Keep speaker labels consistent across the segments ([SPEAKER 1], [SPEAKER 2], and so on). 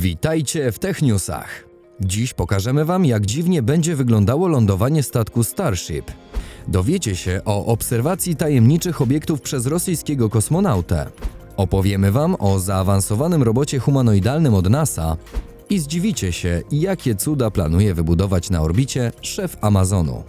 [SPEAKER 1] Witajcie w Technewsach. Dziś pokażemy Wam, jak dziwnie będzie wyglądało lądowanie statku Starship. Dowiecie się o obserwacji tajemniczych obiektów przez rosyjskiego kosmonautę. Opowiemy Wam o zaawansowanym robocie humanoidalnym od NASA i zdziwicie się, jakie cuda planuje wybudować na orbicie szef Amazonu.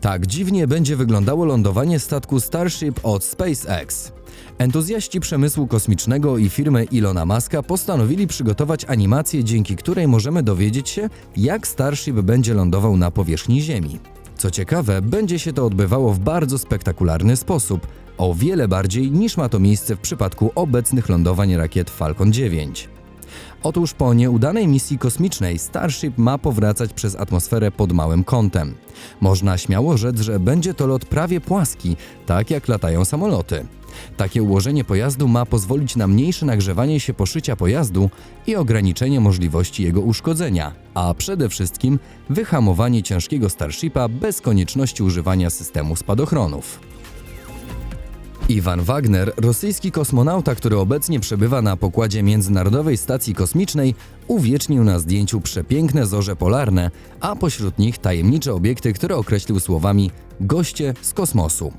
[SPEAKER 1] Tak dziwnie będzie wyglądało lądowanie statku Starship od SpaceX. Entuzjaści przemysłu kosmicznego i firmy Ilona Maska postanowili przygotować animację, dzięki której możemy dowiedzieć się, jak Starship będzie lądował na powierzchni Ziemi. Co ciekawe, będzie się to odbywało w bardzo spektakularny sposób, o wiele bardziej niż ma to miejsce w przypadku obecnych lądowań rakiet Falcon 9. Otóż po nieudanej misji kosmicznej Starship ma powracać przez atmosferę pod małym kątem. Można śmiało rzec, że będzie to lot prawie płaski, tak jak latają samoloty. Takie ułożenie pojazdu ma pozwolić na mniejsze nagrzewanie się poszycia pojazdu i ograniczenie możliwości jego uszkodzenia, a przede wszystkim wyhamowanie ciężkiego Starshipa bez konieczności używania systemu spadochronów. Iwan Wagner, rosyjski kosmonauta, który obecnie przebywa na pokładzie Międzynarodowej Stacji Kosmicznej, uwiecznił na zdjęciu przepiękne zorze polarne, a pośród nich tajemnicze obiekty, które określił słowami goście z kosmosu.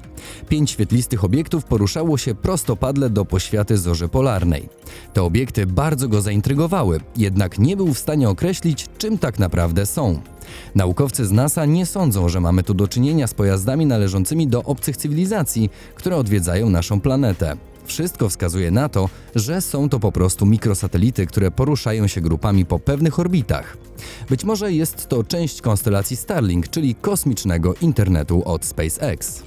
[SPEAKER 1] Pięć świetlistych obiektów poruszało się prostopadle do poświaty zorzy polarnej. Te obiekty bardzo go zaintrygowały, jednak nie był w stanie określić, czym tak naprawdę są. Naukowcy z NASA nie sądzą, że mamy tu do czynienia z pojazdami należącymi do obcych cywilizacji, które odwiedzają naszą planetę. Wszystko wskazuje na to, że są to po prostu mikrosatelity, które poruszają się grupami po pewnych orbitach. Być może jest to część konstelacji Starlink, czyli kosmicznego internetu od SpaceX.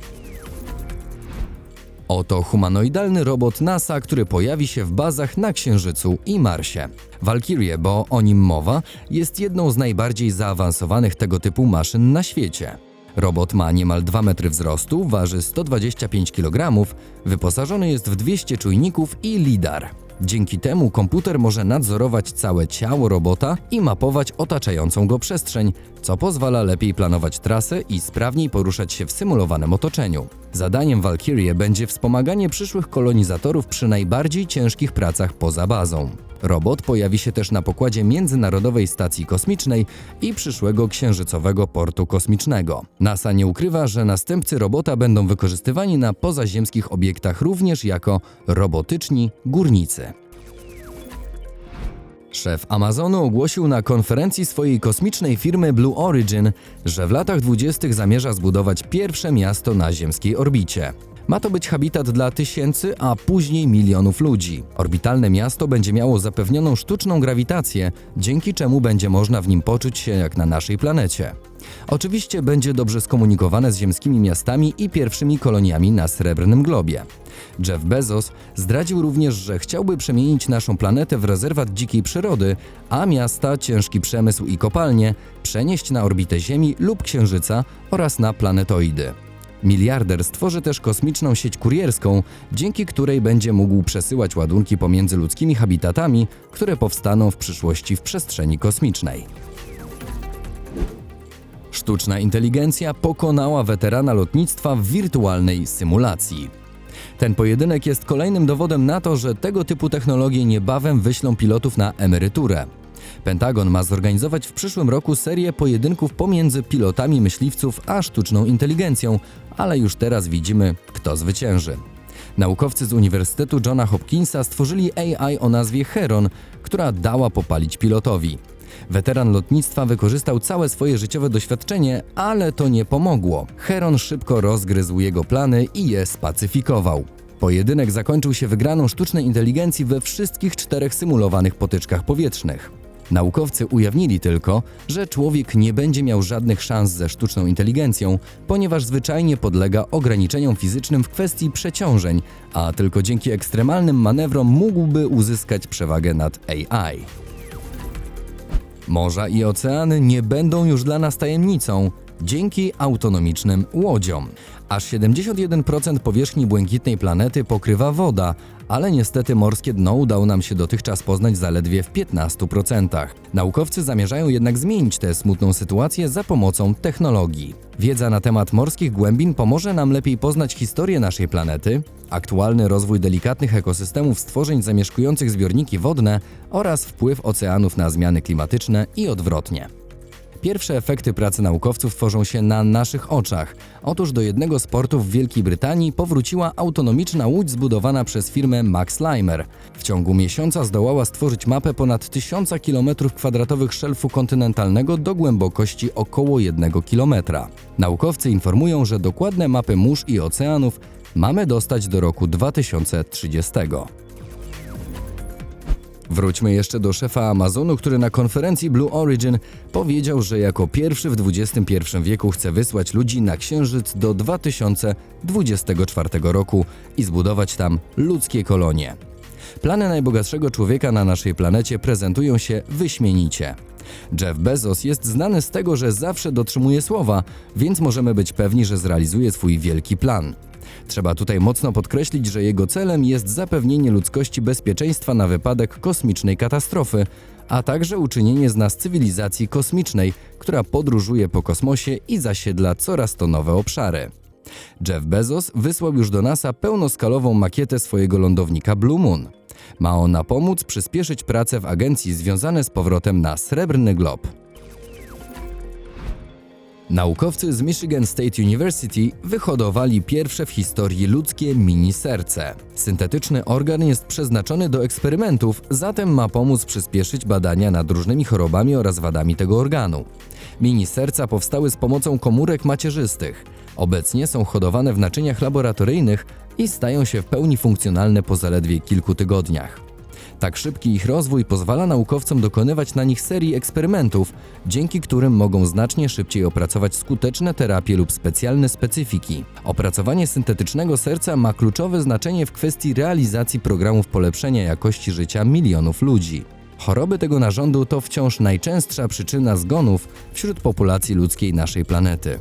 [SPEAKER 1] Oto humanoidalny robot NASA, który pojawi się w bazach na Księżycu i Marsie. Valkyrie, bo o nim mowa, jest jedną z najbardziej zaawansowanych tego typu maszyn na świecie. Robot ma niemal 2 metry wzrostu, waży 125 kg, wyposażony jest w 200 czujników i lidar. Dzięki temu komputer może nadzorować całe ciało robota i mapować otaczającą go przestrzeń, co pozwala lepiej planować trasę i sprawniej poruszać się w symulowanym otoczeniu. Zadaniem Valkyrie będzie wspomaganie przyszłych kolonizatorów przy najbardziej ciężkich pracach poza bazą. Robot pojawi się też na pokładzie Międzynarodowej Stacji Kosmicznej i przyszłego księżycowego portu kosmicznego. NASA nie ukrywa, że następcy robota będą wykorzystywani na pozaziemskich obiektach również jako robotyczni górnicy. Szef Amazonu ogłosił na konferencji swojej kosmicznej firmy Blue Origin, że w latach 20. zamierza zbudować pierwsze miasto na ziemskiej orbicie. Ma to być habitat dla tysięcy, a później milionów ludzi. Orbitalne miasto będzie miało zapewnioną sztuczną grawitację, dzięki czemu będzie można w nim poczuć się jak na naszej planecie. Oczywiście będzie dobrze skomunikowane z ziemskimi miastami i pierwszymi koloniami na srebrnym globie. Jeff Bezos zdradził również, że chciałby przemienić naszą planetę w rezerwat dzikiej przyrody, a miasta, ciężki przemysł i kopalnie przenieść na orbitę Ziemi lub Księżyca oraz na planetoidy. Miliarder stworzy też kosmiczną sieć kurierską, dzięki której będzie mógł przesyłać ładunki pomiędzy ludzkimi habitatami, które powstaną w przyszłości w przestrzeni kosmicznej. Sztuczna inteligencja pokonała weterana lotnictwa w wirtualnej symulacji. Ten pojedynek jest kolejnym dowodem na to, że tego typu technologie niebawem wyślą pilotów na emeryturę. Pentagon ma zorganizować w przyszłym roku serię pojedynków pomiędzy pilotami myśliwców a sztuczną inteligencją, ale już teraz widzimy, kto zwycięży. Naukowcy z Uniwersytetu Johna Hopkinsa stworzyli AI o nazwie Heron, która dała popalić pilotowi. Weteran lotnictwa wykorzystał całe swoje życiowe doświadczenie, ale to nie pomogło. Heron szybko rozgryzł jego plany i je spacyfikował. Pojedynek zakończył się wygraną sztucznej inteligencji we wszystkich czterech symulowanych potyczkach powietrznych. Naukowcy ujawnili tylko, że człowiek nie będzie miał żadnych szans ze sztuczną inteligencją, ponieważ zwyczajnie podlega ograniczeniom fizycznym w kwestii przeciążeń, a tylko dzięki ekstremalnym manewrom mógłby uzyskać przewagę nad AI. Morza i oceany nie będą już dla nas tajemnicą. dzięki autonomicznym łodziom. Aż 71% powierzchni błękitnej planety pokrywa woda, ale niestety morskie dno udało nam się dotychczas poznać zaledwie w 15%. Naukowcy zamierzają jednak zmienić tę smutną sytuację za pomocą technologii. Wiedza na temat morskich głębin pomoże nam lepiej poznać historię naszej planety, aktualny rozwój delikatnych ekosystemów stworzeń zamieszkujących zbiorniki wodne oraz wpływ oceanów na zmiany klimatyczne i odwrotnie. Pierwsze efekty pracy naukowców tworzą się na naszych oczach. Otóż do jednego z portów w Wielkiej Brytanii powróciła autonomiczna łódź zbudowana przez firmę Max Limer. W ciągu miesiąca zdołała stworzyć mapę ponad 1000 km2 szelfu kontynentalnego do głębokości około 1 km. Naukowcy informują, że dokładne mapy mórz i oceanów mamy dostać do roku 2030. Wróćmy jeszcze do szefa Amazonu, który na konferencji Blue Origin powiedział, że jako pierwszy w XXI wieku chce wysłać ludzi na Księżyc do 2024 roku i zbudować tam ludzkie kolonie. Plany najbogatszego człowieka na naszej planecie prezentują się wyśmienicie. Jeff Bezos jest znany z tego, że zawsze dotrzymuje słowa, więc możemy być pewni, że zrealizuje swój wielki plan. Trzeba tutaj mocno podkreślić, że jego celem jest zapewnienie ludzkości bezpieczeństwa na wypadek kosmicznej katastrofy, a także uczynienie z nas cywilizacji kosmicznej, która podróżuje po kosmosie i zasiedla coraz to nowe obszary. Jeff Bezos wysłał już do NASA pełnoskalową makietę swojego lądownika Blue Moon. Ma ona pomóc przyspieszyć pracę w agencji związane z powrotem na Srebrny Glob. Naukowcy z Michigan State University wyhodowali pierwsze w historii ludzkie mini serce. Syntetyczny organ jest przeznaczony do eksperymentów, zatem ma pomóc przyspieszyć badania nad różnymi chorobami oraz wadami tego organu. Mini serca powstały z pomocą komórek macierzystych. Obecnie są hodowane w naczyniach laboratoryjnych i stają się w pełni funkcjonalne po zaledwie kilku tygodniach. Tak szybki ich rozwój pozwala naukowcom dokonywać na nich serii eksperymentów, dzięki którym mogą znacznie szybciej opracować skuteczne terapie lub specjalne specyfiki. Opracowanie syntetycznego serca ma kluczowe znaczenie w kwestii realizacji programów polepszenia jakości życia milionów ludzi. Choroby tego narządu to wciąż najczęstsza przyczyna zgonów wśród populacji ludzkiej naszej planety.